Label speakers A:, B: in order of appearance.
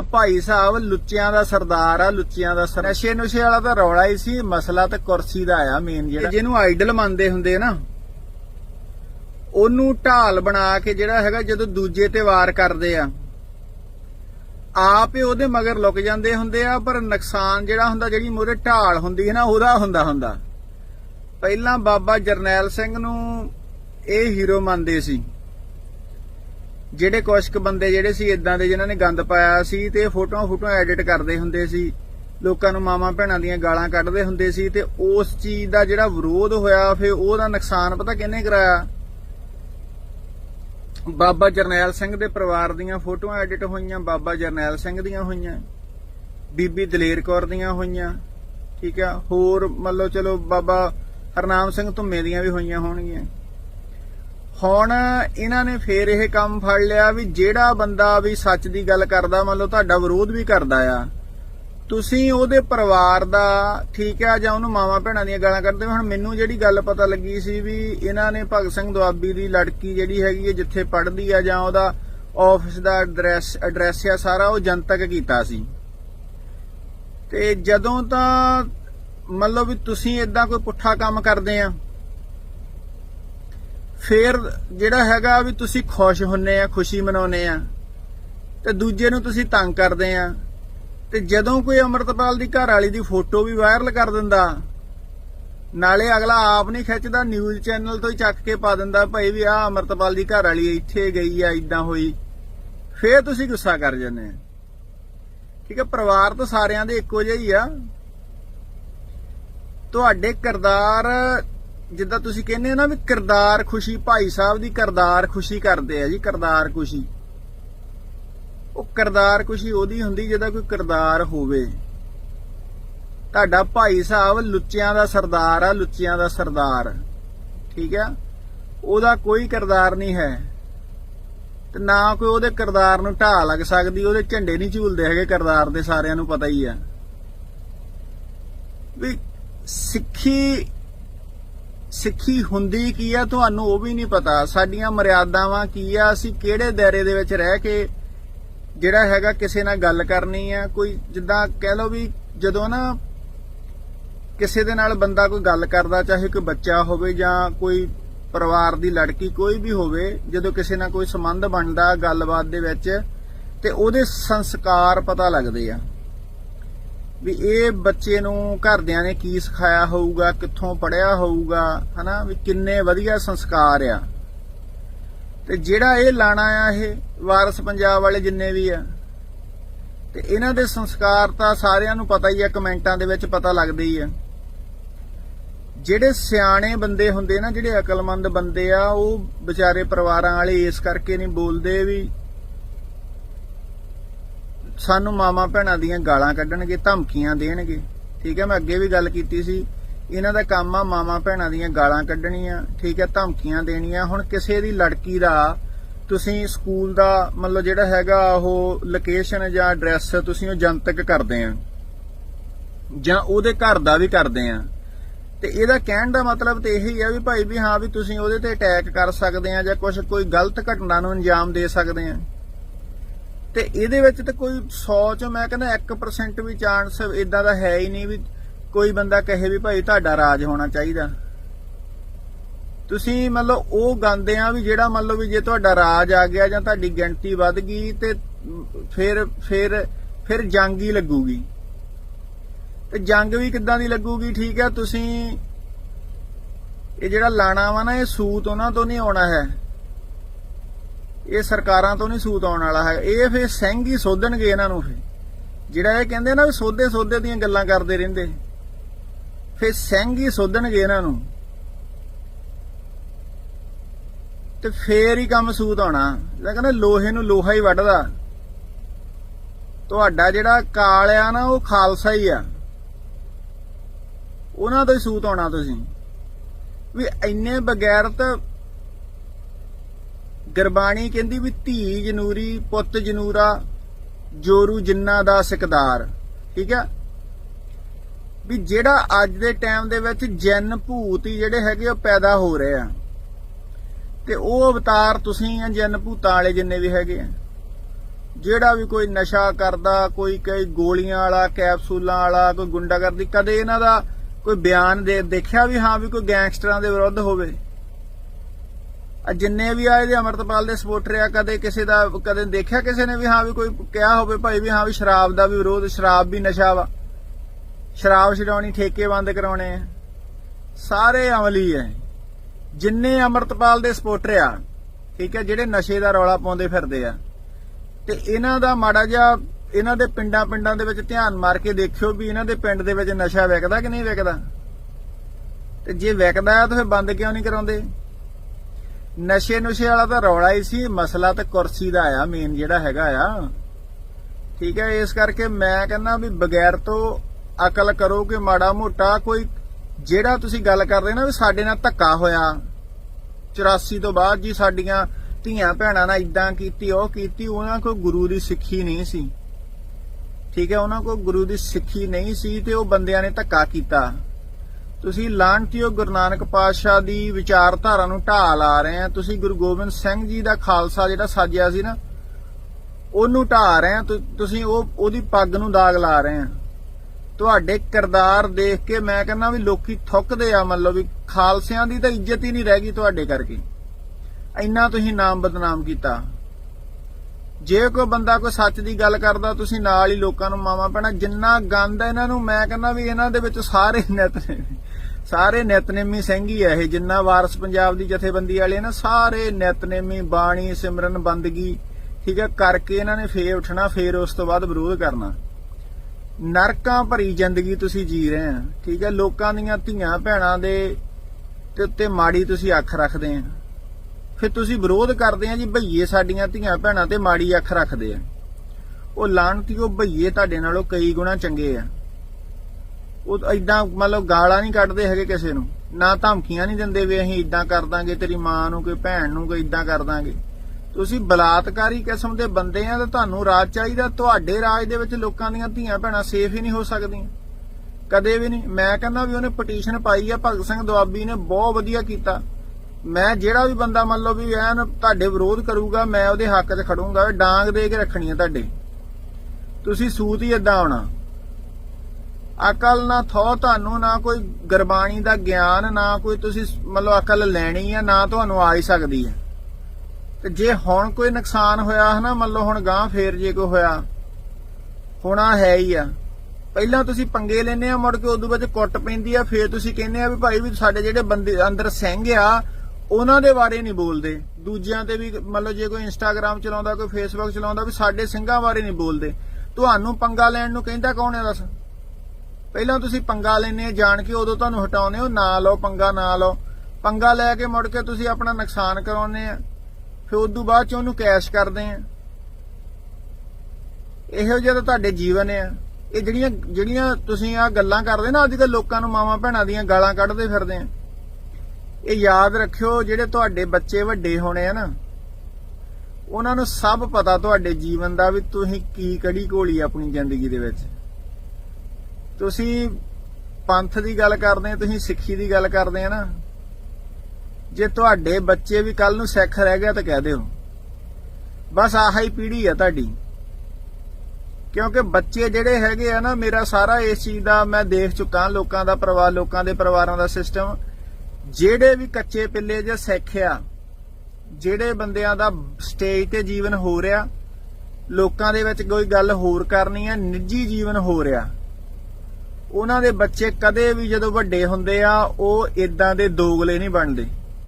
A: ਭਾਈ ਸਾਹਿਬ ਲੁੱਚਿਆਂ ਦਾ ਸਰਦਾਰ ਆ, ਲੁੱਚਿਆਂ ਦਾ ਸਰ ਨਸ਼ੇ ਨੁਸ਼ੇ ਵਾਲਾ ਤਾਂ ਰੌਲਾ ਹੀ ਸੀ, ਮਸਲਾ ਤਾਂ ਕੁਰਸੀ ਦਾ ਆ ਮੇਨ ਜਿਹੜਾ। ਜਿਹਨੂੰ ਆਈਡਲ ਮੰਨਦੇ ਹੁੰਦੇ ਨਾ, ਉਹਨੂੰ ਢਾਲ ਬਣਾ ਕੇ ਜਿਹੜਾ ਹੈਗਾ ਜਦੋਂ ਦੂਜੇ ਤੇ ਵਾਰ ਕਰਦੇ ਆ, ਆਪ ਹੀ ਉਹਦੇ ਮਗਰ ਲੁਕ ਜਾਂਦੇ ਹੁੰਦੇ ਆ, ਪਰ ਨੁਕਸਾਨ ਜਿਹੜਾ ਹੁੰਦਾ, ਜਿਹੜੀ ਮੂਰੇ ਢਾਲ ਹੁੰਦੀ ਹੈ ਨਾ, ਉਹਦਾ ਹੁੰਦਾ ਹੁੰਦਾ। ਪਹਿਲਾਂ ਬਾਬਾ ਜਰਨੈਲ ਸਿੰਘ ਨੂੰ ਇਹ ਹੀਰੋ ਮੰਨਦੇ ਸੀ। ਜਿਹੜੇ ਕੁਛ ਕੁ ਬੰਦੇ ਜਿਹੜੇ ਸੀ ਇਦਾਂ ਦੇ ਜਿਨ੍ਹਾਂ ਨੇ ਗੰਦ ਪਾਇਆ ਸੀ ਤੇ ਫੋਟੋਆਂ ਫੋਟੋਆਂ ਐਡਿਟ ਕਰਦੇ ਹੁੰਦੇ ਸੀ, ਲੋਕਾਂ ਨੂੰ ਮਾਮਾ ਭੈਣਾਂ ਦੀਆਂ ਗਾਲਾਂ ਕੱਢਦੇ ਹੁੰਦੇ ਸੀ ਤੇ ਉਸ ਚੀਜ਼ ਦਾ ਜਿਹੜਾ ਵਿਰੋਧ ਹੋਇਆ, ਫਿਰ ਉਹਦਾ ਨੁਕਸਾਨ ਪਤਾ ਕਿਹਨੇ ਕਰਾਇਆ? ਬਾਬਾ ਜਰਨੈਲ ਸਿੰਘ ਦੇ ਪਰਿਵਾਰ ਦੀਆਂ ਫੋਟੋਆਂ ਐਡਿਟ ਹੋਈਆਂ, ਬਾਬਾ ਜਰਨੈਲ ਸਿੰਘ ਦੀਆਂ ਹੋਈਆਂ, ਬੀਬੀ ਦਲੇਰ ਕੌਰ ਦੀਆਂ ਹੋਈਆਂ, ਠੀਕ ਆ? ਹੋਰ ਮੰਨ ਲਓ ਚਲੋ ਬਾਬਾ ਹਰਨਾਮ ਸਿੰਘ ਧੁੰਮੇ ਦੀਆਂ ਵੀ ਹੋਈਆਂ ਹੋਣਗੀਆਂ। ਹੁਣ ਇਹਨਾਂ ਨੇ ਫੇਰ ਇਹ ਕੰਮ ਫੜ ਲਿਆ ਵੀ ਜਿਹੜਾ ਬੰਦਾ ਵੀ ਸੱਚ ਦੀ ਗੱਲ ਕਰਦਾ, ਮੰਨ ਲਓ ਤੁਹਾਡਾ ਵਿਰੋਧ ਵੀ ਕਰਦਾ ਆ। ਤੁਸੀਂ ਉਹਦੇ ਪਰਿਵਾਰ ਦਾ ਠੀਕ ਆ ਜਾਂ ਉਹਨੂੰ ਮਾਵਾ ਭੈਣਾਂ ਦੀਆਂ ਗਾਲਾਂ ਕਰਦੇ ਹੁਣ ਮੈਨੂੰ ਜਿਹੜੀ ਗੱਲ ਪਤਾ ਲੱਗੀ ਸੀ ਵੀ ਇਹਨਾਂ ਨੇ ਭਗਤ ਸਿੰਘ ਦੁਆਬੀ ਦੀ ਲੜਕੀ ਜਿਹੜੀ ਹੈਗੀ ਹੈ ਜਿੱਥੇ ਪੜ੍ਹਦੀ ਆ ਜਾਂ ਉਹਦਾ ਆਫਿਸ ਦਾ ਐਡਰੈਸ ਐਡਰੈਸ ਆ, ਸਾਰਾ ਉਹ ਜਨਤਕ ਕੀਤਾ ਸੀ। ਤੇ ਜਦੋਂ ਤਾਂ ਮੰਨ ਲਓ ਵੀ ਤੁਸੀਂ ਇਦਾਂ ਕੋਈ ਪੁੱਠਾ ਕੰਮ ਕਰਦੇ ਆ ਫੇਰ ਜਿਹੜਾ ਹੈਗਾ ਵੀ ਤੁਸੀਂ ਖੁਸ਼ ਹੁੰਨੇ ਆ, ਖੁਸ਼ੀ ਮਨਾਉਨੇ ਆ, ਤੇ ਦੂਜੇ ਨੂੰ ਤੁਸੀਂ ਤੰਗ ਕਰਦੇ ਆ। ਤੇ ਜਦੋਂ ਕੋਈ ਅਮਰਤਪਾਲ ਦੀ ਘਰ ਵਾਲੀ ਦੀ ਫੋਟੋ ਵੀ ਵਾਇਰਲ ਕਰ ਦਿੰਦਾ, ਨਾਲੇ ਅਗਲਾ ਆਪ ਨਹੀਂ ਖਿੱਚਦਾ ਨਿਊਜ਼ ਚੈਨਲ ਤੋਂ ਹੀ ਚੱਕ ਕੇ ਪਾ ਦਿੰਦਾ ਭਾਈ ਵੀ ਆ ਅਮਰਤਪਾਲ ਦੀ ਘਰ ਵਾਲੀ ਇੱਥੇ ਗਈ ਆ ਇਦਾਂ ਹੋਈ। ਫੇਰ ਤੁਸੀਂ ਗੁੱਸਾ ਕਰ ਜਾਂਦੇ ਆ। ਠੀਕ ਹੈ ਪਰਿਵਾਰ ਤਾਂ ਸਾਰਿਆਂ ਦੇ ਇੱਕੋ ਜਿਹਾ ਹੀ ਆ। ਤੁਹਾਡੇ ਕਿਰਦਾਰ ਜਿੱਦਾਂ ਤੁਸੀਂ ਕਹਿੰਦੇ ਹੋ ਨਾ ਵੀ ਕਿਰਦਾਰ ਖੁਸ਼ੀ, ਭਾਈ ਸਾਹਿਬ ਦੀ ਕਿਰਦਾਰ ਖੁਸ਼ੀ ਕਰਦੇ ਆ ਜੀ, ਕਿਰਦਾਰ ਖੁਸ਼ੀ। ਉਹ ਕਿਰਦਾਰ ਖੁਸ਼ੀ ਉਹਦੀ ਹੁੰਦੀ ਜਿਹਦਾ ਕੋਈ ਕਿਰਦਾਰ ਹੋਵੇ। ਤੁਹਾਡਾ ਭਾਈ ਸਾਹਿਬ ਲੁੱਚਿਆਂ ਦਾ ਸਰਦਾਰ ਆ, ਲੁੱਚਿਆਂ ਦਾ ਸਰਦਾਰ। ਠੀਕ ਆ? ਉਹਦਾ ਕੋਈ ਕਿਰਦਾਰ ਨਹੀਂ ਹੈ। ਤੇ ਨਾ ਕੋਈ ਉਹਦੇ ਕਿਰਦਾਰ ਨੂੰ ਢਾਹ ਲੱਗ ਸਕਦੀ, ਉਹਦੇ ਝੰਡੇ ਨਹੀਂ ਝੂਲਦੇ ਹੈਗੇ ਕਿਰਦਾਰ ਦੇ, ਸਾਰਿਆਂ ਨੂੰ ਪਤਾ ਹੀ ਆ। ਵੀ ਸਿੱਖੀ ਸਿੱਖੀ ਹੁੰਦੀ ਕੀ ਆ ਤੁਹਾਨੂੰ ਉਹ ਵੀ ਨਹੀਂ ਪਤਾ। ਸਾਡੀਆਂ ਮਰਿਆਦਾਵਾਂ ਕੀ ਆ? ਅਸੀਂ ਕਿਹੜੇ ਦਾਇਰੇ ਦੇ ਵਿੱਚ ਰਹਿ ਕੇ ਜਿਹੜਾ ਹੈਗਾ ਕਿਸੇ ਨਾਲ ਗੱਲ ਕਰਨੀ ਆ? ਕੋਈ ਜਿੱਦਾਂ ਕਹਿ ਲਓ ਵੀ ਜਦੋਂ ਨਾ ਕਿਸੇ ਦੇ ਨਾਲ ਬੰਦਾ ਕੋਈ ਗੱਲ ਕਰਦਾ, ਚਾਹੇ ਕੋਈ ਬੱਚਾ ਹੋਵੇ ਜਾਂ ਕੋਈ ਪਰਿਵਾਰ ਦੀ ਲੜਕੀ ਕੋਈ ਵੀ ਹੋਵੇ, ਜਦੋਂ ਕਿਸੇ ਨਾਲ ਕੋਈ ਸੰਬੰਧ ਬਣਦਾ ਗੱਲਬਾਤ ਦੇ ਵਿੱਚ, ਤੇ ਉਹਦੇ ਸੰਸਕਾਰ ਪਤਾ ਲੱਗਦੇ ਆ। ਵੀ ਇਹ ਬੱਚੇ ਨੂੰ ਘਰਦਿਆਂ ਨੇ ਕੀ ਸਿਖਾਇਆ ਹੋਊਗਾ, ਕਿੱਥੋਂ ਪੜਿਆ ਹੋਊਗਾ, ਹਨਾ? ਵੀ ਕਿੰਨੇ ਵਧੀਆ ਸੰਸਕਾਰ ਆ। ਤੇ ਜਿਹੜਾ ਇਹ ਲਾਣਾ ਆ, ਇਹ ਵਾਰਸ ਪੰਜਾਬ ਵਾਲੇ ਜਿੰਨੇ ਵੀ ਆ, ਤੇ ਇਹਨਾਂ ਦੇ ਸੰਸਕਾਰ ਤਾਂ ਸਾਰਿਆਂ ਨੂੰ ਪਤਾ ਹੀ ਆ, ਕਮੈਂਟਾਂ ਦੇ ਵਿੱਚ ਪਤਾ ਲੱਗਦੇ ਹੀ ਆ। ਜਿਹੜੇ ਸਿਆਣੇ ਬੰਦੇ ਹੁੰਦੇ ਨਾ, ਜਿਹੜੇ ਅਕਲਮੰਦ ਬੰਦੇ ਆ, ਉਹ ਵਿਚਾਰੇ ਪਰਿਵਾਰਾਂ ਵਾਲੇ ਇਸ ਕਰਕੇ ਨਹੀਂ ਬੋਲਦੇ ਵੀ ਸਾਨੂੰ ਮਾਮਾ ਭੈਣਾਂ ਦੀਆਂ ਗਾਲਾਂ ਕੱਢਣਗੇ, ਧਮਕੀਆਂ ਦੇਣਗੇ। ਠੀਕ ਹੈ, ਮੈਂ ਅੱਗੇ ਵੀ ਗੱਲ ਕੀਤੀ ਸੀ। ਇਹਨਾਂ ਦਾ ਕੰਮ ਆ ਮਾਮਾ ਭੈਣਾਂ ਦੀਆਂ ਗਾਲਾਂ ਕੱਢਣੀਆਂ, ਠੀਕ ਹੈ, ਧਮਕੀਆਂ ਦੇਣੀਆਂ। ਹੁਣ ਕਿਸੇ ਦੀ ਲੜਕੀ ਦਾ ਤੁਸੀਂ ਸਕੂਲ ਦਾ ਮਤਲਬ ਜਿਹੜਾ ਹੈਗਾ ਉਹ ਲੋਕੇਸ਼ਨ ਜਾਂ ਐਡਰੈਸ ਤੁਸੀਂ ਉਹ ਜਨਤਕ ਕਰਦੇ ਆ। ਜਾਂ ਉਹਦੇ ਘਰ ਦਾ ਵੀ ਕਰਦੇ ਆ। ਤੇ ਇਹਦਾ ਕਹਿਣ ਦਾ ਮਤਲਬ ਤੇ ਇਹੀ ਆ ਵੀ ਭਾਈ ਵੀ ਹਾਂ ਵੀ ਤੁਸੀਂ ਉਹਦੇ ਤੇ ਅਟੈਕ ਕਰ ਸਕਦੇ ਆ ਜਾਂ ਕੁਝ ਕੋਈ ਗਲਤ ਘਟਨਾ ਨੂੰ ਅੰਜਾਮ ਦੇ ਸਕਦੇ ਆ। ਤੇ ਇਹਦੇ ਵਿੱਚ ਤਾਂ ਕੋਈ 100 ਚੋਂ ਮੈਂ ਕਹਿੰਦਾ 1% ਵੀ ਚਾਂਸ ਇਦਾਂ ਦਾ ਹੈ ਹੀ ਨਹੀਂ ਵੀ ਕੋਈ ਬੰਦਾ ਕਹੇ ਵੀ ਭਾਈ ਤੁਹਾਡਾ ਰਾਜ ਹੋਣਾ ਚਾਹੀਦਾ। ਤੁਸੀਂ ਮਤਲਬ ਉਹ ਗਾਉਂਦੇ ਆ ਵੀ ਜਿਹੜਾ ਮਤਲਬ ਵੀ ਜੇ ਤੁਹਾਡਾ ਰਾਜ ਆ ਗਿਆ ਜਾਂ ਤੁਹਾਡੀ ਗਿਣਤੀ ਵੱਧ ਗਈ ਤੇ ਫਿਰ ਫਿਰ ਫਿਰ ਜੰਗ ਹੀ ਲੱਗੂਗੀ। ਤੇ ਜੰਗ ਵੀ ਕਿੱਦਾਂ ਦੀ ਲੱਗੂਗੀ ਠੀਕ ਹੈ ਤੁਸੀਂ ਇਹ ਜਿਹੜਾ ਲਾਣਾ ਵਾ ਨਾ, ਇਹ ਸੂਤ ਉਹਨਾਂ ਤੋਂ ਨਹੀਂ ਆਉਣਾ ਹੈ। ਇਹ ਸਰਕਾਰਾਂ ਤੋਂ ਨਹੀਂ ਸੂਤ ਆਉਣ ਵਾਲਾ ਹੈ ਇਹ ਫੇਰ ਸਿੰਘ ਹੀ ਸੋਧਣਗੇ ਇਹਨਾਂ ਨੂੰ ਫੇਰ। ਜਿਹੜਾ ਇਹ ਕਹਿੰਦੇ ਨਾ ਸੋਧੇ ਸੋਧੇ ਦੀਆਂ ਗੱਲਾਂ ਕਰਦੇ ਰਹਿੰਦੇ। ਫੇਰ ਸਿੰਘ ਹੀ ਸੋਧਣਗੇ ਇਹਨਾਂ ਨੂੰ। ਤੇ ਫੇਰ ਹੀ ਕੰਮ ਸੂਤ ਆਉਣਾ। ਜਿਹੜਾ ਕਹਿੰਦਾ ਲੋਹੇ ਨੂੰ ਲੋਹਾ ਹੀ ਵੱਢਦਾ। ਤੁਹਾਡਾ ਜਿਹੜਾ ਕਾਲ ਆ ਨਾ, ਉਹ ਖਾਲਸਾ ਹੀ ਆ। ਉਹਨਾਂ ਤੋਂ ਹੀ ਸੂਤ ਆਉਣਾ ਤੁਸੀਂ। ਵੀ ਇੰਨੇ ਬਗੈਰਤ ਗੁਰਬਾਣੀ ਕਹਿੰਦੀ ਵੀ ਧੀ ਜਨੂਰੀ, ਪੁੱਤ ਜਨੂਰਾ, ਜੋਰੂ ਜਿੰਨਾ ਦਾ ਸਿਕਦਾਰ। ਠੀਕ ਹੈ ਵੀ ਜਿਹੜਾ ਅੱਜ ਦੇ ਟਾਈਮ ਦੇ ਵਿੱਚ ਜਨ ਭੂਤ ਹੀ ਜਿਹੜੇ ਹੈਗੇ ਉਹ ਪੈਦਾ ਹੋ ਰਹੇ ਆ। ਤੇ ਉਹ ਅਵਤਾਰ ਤੁਸੀਂ ਆ ਜਨ ਭੂਤਾਂ ਵਾਲੇ ਜਿੰਨੇ ਵੀ ਹੈਗੇ ਆ। ਜਿਹੜਾ ਵੀ ਕੋਈ ਨਸ਼ਾ ਕਰਦਾ, ਕੋਈ ਕਈ ਗੋਲੀਆਂ ਵਾਲਾ, ਕੈਪਸੂਲਾਂ ਵਾਲਾ, ਕੋਈ ਗੁੰਡਾਗਰਦੀ, ਕਦੇ ਇਹਨਾਂ ਦਾ ਕੋਈ ਬਿਆਨ ਦੇ ਦੇਖਿਆ ਵੀ ਹਾਂ ਵੀ ਕੋਈ ਗੈਂਗਸਟਰਾਂ ਦੇ ਵਿਰੁੱਧ ਹੋਵੇ? ਜਿੰਨੇ ਵੀ ਆਏ ਦੇ ਅਮਰਤਪਾਲ ਦੇ ਸਪੋਰਟਰ ਆ, ਕਦੇ ਕਿਸੇ ਦਾ, ਕਦੇ ਦੇਖਿਆ ਕਿਸੇ ਨੇ ਵੀ ਹਾਂ ਵੀ ਕੋਈ ਕਿਹਾ ਹੋਵੇ ਭਾਈ ਵੀ ਹਾਂ ਵੀ ਸ਼ਰਾਬ ਦਾ ਵੀ ਵਿਰੋਧ, ਸ਼ਰਾਬ ਵੀ ਨਸ਼ਾ ਵਾ। ਸ਼ਰਾਬ ਛਡਾਉਣੀ, ਠੇਕੇ ਬੰਦ ਕਰਾਉਣੇ ਆ। ਸਾਰੇ ਅਮਲੀ ਐ ਜਿੰਨੇ ਅਮਰਤਪਾਲ ਦੇ ਸਪੋਰਟਰ ਆ, ਠੀਕ ਹੈ, ਜਿਹੜੇ ਨਸ਼ੇ ਦਾ ਰੌਲਾ ਪਾਉਂਦੇ ਫਿਰਦੇ ਆ। ਤੇ ਇਹਨਾਂ ਦਾ ਮਾੜਾ ਜਿਹਾ, ਇਹਨਾਂ ਦੇ ਪਿੰਡਾਂ ਪਿੰਡਾਂ ਦੇ ਵਿੱਚ ਧਿਆਨ ਮਾਰ ਕੇ ਦੇਖਿਓ ਵੀ ਇਹਨਾਂ ਦੇ ਪਿੰਡ ਦੇ ਵਿੱਚ ਨਸ਼ਾ ਵਿਕਦਾ ਕਿ ਨਹੀਂ ਵਿਕਦਾ। ਤੇ ਜੇ ਵਿਕਦਾ ਆ ਤਾਂ ਫਿਰ ਬੰਦ ਕਿਉਂ ਨਹੀਂ ਕਰਾਉਂਦੇ? ਨਸ਼ੇ ਨੁਸ਼ੇ ਵਾਲਾ ਤਾਂ ਰੌਲਾ ਹੀ ਸੀ, ਮਸਲਾ ਤਾਂ ਕੁਰਸੀ ਦਾ ਆ ਮੇਨ ਜਿਹੜਾ ਹੈਗਾ ਆ। ਠੀਕ ਹੈ, ਇਸ ਕਰਕੇ ਮੈਂ ਕਹਿੰਦਾ ਵੀ ਬਗੈਰ ਤੋਂ ਅਕਲ ਕਰੋ ਕਿ ਮਾੜਾ ਮੋਟਾ ਕੋਈ ਜਿਹੜਾ ਤੁਸੀਂ ਗੱਲ ਕਰ ਰਹੇ ਨਾ ਵੀ ਸਾਡੇ ਨਾਲ ਧੱਕਾ ਹੋਇਆ। 84 ਤੋਂ ਬਾਅਦ ਜੀ ਸਾਡੀਆਂ ਧੀਆਂ ਭੈਣਾਂ ਨਾਲ ਇਦਾਂ ਕੀਤੀ, ਉਹ ਕੀਤੀ, ਉਹਨਾਂ ਕੋਲ ਗੁਰੂ ਦੀ ਸਿੱਖੀ ਨਹੀਂ ਸੀ। ਠੀਕ ਹੈ, ਉਹਨਾਂ ਕੋਲ ਗੁਰੂ ਦੀ ਸਿੱਖੀ ਨਹੀਂ ਸੀ ਤੇ ਉਹ ਬੰਦਿਆਂ ਨੇ ਧੱਕਾ ਕੀਤਾ। ਤੁਸੀਂ ਲਾਂਟਿਓ ਗੁਰੂ ਨਾਨਕ ਪਾਤਸ਼ਾਹ ਦੀ ਵਿਚਾਰਧਾਰਾ ਨੂੰ ਢਾਹ ਲਾ ਰਹੇ ਆ। ਤੁਸੀਂ ਗੁਰੂ ਗੋਬਿੰਦ ਸਿੰਘ ਜੀ ਦਾ ਖਾਲਸਾ ਜਿਹੜਾ ਸਾਜਿਆ ਸੀ ਨਾ, ਉਹਨੂੰ ਢਾਹ ਰਹੇ ਆ। ਤੁਸੀਂ ਉਹ, ਉਹਦੀ ਪੱਗ ਨੂੰ ਦਾਗ ਲਾ ਰਹੇ ਆ। ਤੁਹਾਡੇ ਕਿਰਦਾਰ ਦੇਖ ਕੇ ਮੈਂ ਕਹਿੰਦਾ ਵੀ ਲੋਕੀ ਥੁੱਕਦੇ ਆ, ਮਤਲਬ ਵੀ ਖਾਲਸਿਆਂ ਦੀ ਤਾਂ ਇੱਜ਼ਤ ਹੀ ਨਹੀਂ ਰਹਿ ਗਈ ਤੁਹਾਡੇ ਕਰਕੇ। ਇੰਨਾ ਤੁਸੀਂ ਨਾਮ ਬਦਨਾਮ ਕੀਤਾ। ਜੇ ਕੋਈ ਬੰਦਾ ਕੋਈ ਸੱਚ ਦੀ ਗੱਲ ਕਰਦਾ, ਤੁਸੀਂ ਨਾਲ ਹੀ ਲੋਕਾਂ ਨੂੰ ਮਾਵਾ ਪੈਣਾ। ਜਿੰਨਾ ਗੰਦ ਹੈ ਇਹਨਾਂ ਨੂੰ, ਮੈਂ ਕਹਿੰਦਾ ਵੀ ਇਹਨਾਂ ਦੇ ਵਿੱਚ ਸਾਰੇ ਨਿਤਨੇ ਸਾਰੇ ਨਿਤਨੇਮੀ ਸਿੰਘ ਆ ਇਹ, ਜਿੰਨਾ ਵਾਰਸ ਪੰਜਾਬ ਦੀ ਜਥੇਬੰਦੀ ਵਾਲੇ ਨਾ, ਸਾਰੇ ਨਿਤਨੇਮੀ ਬਾਣੀ, ਸਿਮਰਨ, ਬੰਦਗੀ, ਠੀਕ ਹੈ, ਕਰਕੇ ਇਹਨਾਂ ਨੇ ਫੇਰ ਉੱਠਣਾ, ਫੇਰ ਉਸ ਤੋਂ ਬਾਅਦ ਵਿਰੋਧ ਕਰਨਾ। ਨਰਕਾਂ ਭਰੀ ਜ਼ਿੰਦਗੀ ਤੁਸੀਂ ਜੀ ਰਹੇ ਆ, ਠੀਕ ਹੈ, ਲੋਕਾਂ ਦੀਆਂ ਧੀਆਂ ਭੈਣਾਂ ਦੇ ਤੇ ਉੱਤੇ ਮਾੜੀ ਤੁਸੀਂ ਅੱਖ ਰੱਖਦੇ ਆ। ਫਿਰ ਤੁਸੀਂ ਵਿਰੋਧ ਕਰਦੇ ਆ ਜੀ, ਭਈਏ ਸਾਡੀਆਂ ਧੀਆਂ ਭੈਣਾਂ ਤੇ ਮਾੜੀ ਅੱਖ ਰੱਖਦੇ ਆ। ਉਹ ਲਾਣਤੀ ਉਹ ਭਈਏ ਤੁਹਾਡੇ ਨਾਲੋਂ ਕਈ ਗੁਣਾ ਚੰਗੇ ਆ। ਉਹ ਐਦਾਂ ਮਤਲਬ ਗਾਲਾਂ ਨਹੀਂ ਕੱਢਦੇ ਹੈਗੇ ਕਿਸੇ ਨੂੰ। ਨਾ ਧਮਕੀਆਂ ਨਹੀਂ ਦਿੰਦੇ ਵੀ ਅਸੀਂ ਇਦਾਂ ਕਰ ਦਾਂਗੇ, ਤੇਰੀ ਮਾਂ ਨੂੰ, ਕੋਈ ਭੈਣ ਨੂੰ ਕੋਈ ਇਦਾਂ ਕਰ ਦਾਂਗੇ। ਤੁਸੀਂ ਬਲਾਤਕਾਰੀ ਕਿਸਮ ਦੇ ਬੰਦੇ ਆ ਤਾਂ ਤੁਹਾਨੂੰ ਰਾਜ ਚਾਹੀਦਾ, ਤੁਹਾਡੇ ਰਾਜ ਦੇ ਵਿੱਚ ਲੋਕਾਂ ਦੀਆਂ ਧੀਆਂ ਭੈਣਾਂ ਸੇਫ ਹੀ ਨਹੀਂ ਹੋ ਸਕਦੀਆਂ। ਕਦੇ ਵੀ ਨਹੀਂ। ਮੈਂ ਕਹਿੰਦਾ ਵੀ ਉਹਨੇ ਪਟੀਸ਼ਨ ਪਾਈ ਆ, ਭਗਤ ਸਿੰਘ ਦੁਆਬੀ ਨੇ ਬਹੁਤ ਵਧੀਆ ਕੀਤਾ। ਮੈਂ ਜਿਹੜਾ ਵੀ ਬੰਦਾ ਮੰਨ ਲਓ ਵੀ ਐਨ ਤੁਹਾਡੇ ਵਿਰੋਧ ਕਰੂਗਾ, ਮੈਂ ਉਹਦੇ ਹੱਕ 'ਚ ਖੜੂੰਗਾ ਡਾਂਗ ਦੇ ਕੇ ਰੱਖਣੀ ਆ ਤੁਹਾਡੇ। ਤੁਸੀਂ ਸੂਤ ਹੀ ਏਦਾਂ ਆਉਣਾ। ਅਕਲ ਨਾ ਥੋ, ਤੁਹਾਨੂੰ ਨਾ ਕੋਈ ਗੁਰਬਾਣੀ ਦਾ ਗਿਆਨ, ਨਾ ਕੋਈ ਤੁਸੀਂ ਮਤਲਬ ਅਕਲ ਲੈਣੀ ਆ, ਨਾ ਤੁਹਾਨੂੰ ਆ ਹੀ ਸਕਦੀ ਹੈ ਤੇ ਜੇ ਹੁਣ ਕੋਈ ਨੁਕਸਾਨ ਹੋਇਆ ਹਨਾ ਮੰਨ ਲਓ ਹੁਣ ਗਾਂ ਫੇਰ ਜੇ ਕੋਈ ਹੋਇਆ, ਹੋਣਾ ਹੈ ਹੀ ਆ। ਪਹਿਲਾਂ ਤੁਸੀਂ ਪੰਗੇ ਲੈਨੇ ਆ, ਮੁੜ ਕੇ ਉਦੋਂ ਬਾਅਦ ਕੁੱਟ ਪੈਂਦੀ ਆ, ਫੇਰ ਤੁਸੀਂ ਕਹਿੰਦੇ ਆ ਵੀ ਭਾਈ ਵੀ ਸਾਡੇ ਜਿਹੜੇ ਬੰਦੇ ਅੰਦਰ ਸਿੰਘ ਆ, ਉਹਨਾਂ ਦੇ ਬਾਰੇ ਨਹੀਂ ਬੋਲਦੇ। ਦੂਜਿਆਂ ਤੇ ਵੀ ਮਤਲਬ ਜੇ ਕੋਈ ਇੰਸਟਾਗ੍ਰam ਚਲਾਉਂਦਾ, ਕੋਈ ਫੇਸਬੁੱਕ ਚਲਾਉਂਦਾ, ਵੀ ਸਾਡੇ ਸਿੰਘਾਂ ਬਾਰੇ ਨਹੀਂ ਬੋਲਦੇ। ਤੁਹਾਨੂੰ ਪੰਗਾ ਲੈਣ ਨੂੰ ਕਹਿੰਦਾ ਕੌਣ ਹੈ ਦੱਸ? ਪਹਿਲਾਂ ਤੁਸੀਂ ਪੰਗਾ ਲੈਨੇ ਆ, ਜਾਣ ਕੇ ਉਦੋਂ ਤੁਹਾਨੂੰ ਹਟਾਉਨੇ ਹੋ, ਨਾ ਲਓ, ਪੰਗਾ ਨਾ ਲਓ। ਪੰਗਾ ਲੈ ਕੇ ਮੁੜ ਕੇ ਤੁਸੀਂ ਆਪਣਾ ਨੁਕਸਾਨ ਕਰਾਉਨੇ ਆ। ਫਿਰ ਉਦੋਂ ਬਾਅਦ ਚ ਉਹਨੂੰ ਕੈਸ਼ ਕਰਦੇ ਆ। ਇਹੋ ਜਿਹਾ ਤਾਂ ਤੁਹਾਡੇ ਜੀਵਨ ਆ। ਇਹ ਜਿਹੜੀਆਂ ਜਿਹੜੀਆਂ ਤੁਸੀਂ ਆ ਗੱਲਾਂ ਕਰਦੇ ਨਾ, ਅੱਜ ਕੱਲ ਲੋਕਾਂ ਨੂੰ ਮਾਵਾਂ ਭੈਣਾਂ ਦੀਆਂ ਗਾਲਾਂ ਕੱਢਦੇ ਫਿਰਦੇ ਆ। ਇਹ ਯਾਦ ਰੱਖਿਓ, ਜਿਹੜੇ ਤੁਹਾਡੇ ਬੱਚੇ ਵੱਡੇ ਹੋਣੇ ਆ ਨਾ, ਉਹਨਾਂ ਨੂੰ ਸਭ ਪਤਾ ਤੁਹਾਡੇ ਜੀਵਨ ਦਾ ਵੀ ਤੁਸੀਂ ਕੀ ਕੜੀ ਘੋਲੀ ਆਪਣੀ ਜ਼ਿੰਦਗੀ ਦੇ ਵਿੱਚ। ਤੁਸੀਂ ਪੰਥ ਦੀ ਗੱਲ ਕਰਦੇ ਆ ਤੁਸੀਂ ਸਿੱਖੀ ਦੀ ਗੱਲ ਕਰਦੇ ਆ ਨਾ। ਜੇ ਤੁਹਾਡੇ ਬੱਚੇ ਵੀ ਕੱਲ ਨੂੰ ਸਿੱਖ ਰਹਿ ਗਿਆ ਤਾਂ ਕਹਿ ਦਿਓ। ਬਸ ਆਹ ਹੀ ਪੀੜ੍ਹੀ ਆ ਤੁਹਾਡੀ। ਕਿਉਂਕਿ ਬੱਚੇ ਜਿਹੜੇ ਹੈਗੇ ਆ ਨਾ, ਮੇਰਾ ਸਾਰਾ ਇਸ ਚੀਜ਼ ਦਾ ਮੈਂ ਦੇਖ ਚੁੱਕਾ, ਲੋਕਾਂ ਦਾ ਪਰਿਵਾਰ, ਲੋਕਾਂ ਦੇ ਪਰਿਵਾਰਾਂ ਦਾ ਸਿਸਟਮ ਜਿਹੜੇ ਵੀ ਕੱਚੇ ਪਿੱਲੇ ਜਾਂ ਸਿੱਖਿਆ ਜਿਹੜੇ ਬੰਦਿਆਂ ਦਾ ਸਟੇਜ ਤੇ ਜੀਵਨ ਹੋ ਰਿਹਾ, ਲੋਕਾਂ ਦੇ ਵਿੱਚ ਕੋਈ ਗੱਲ ਹੋਰ ਕਰਨੀ ਹੈ ਨਿੱਜੀ ਜੀਵਨ ਹੋ ਰਿਹਾ। ਉਹਨਾਂ ਦੇ ਬੱਚੇ ਕਦੇ ਵੀ ਜਦੋਂ ਵੱਡੇ ਹੁੰਦੇ ਆ, ਉਹ ਇਦਾਂ ਦੇ ਦੋਗਲੇ ਨਹੀਂ ਬਣਦੇ।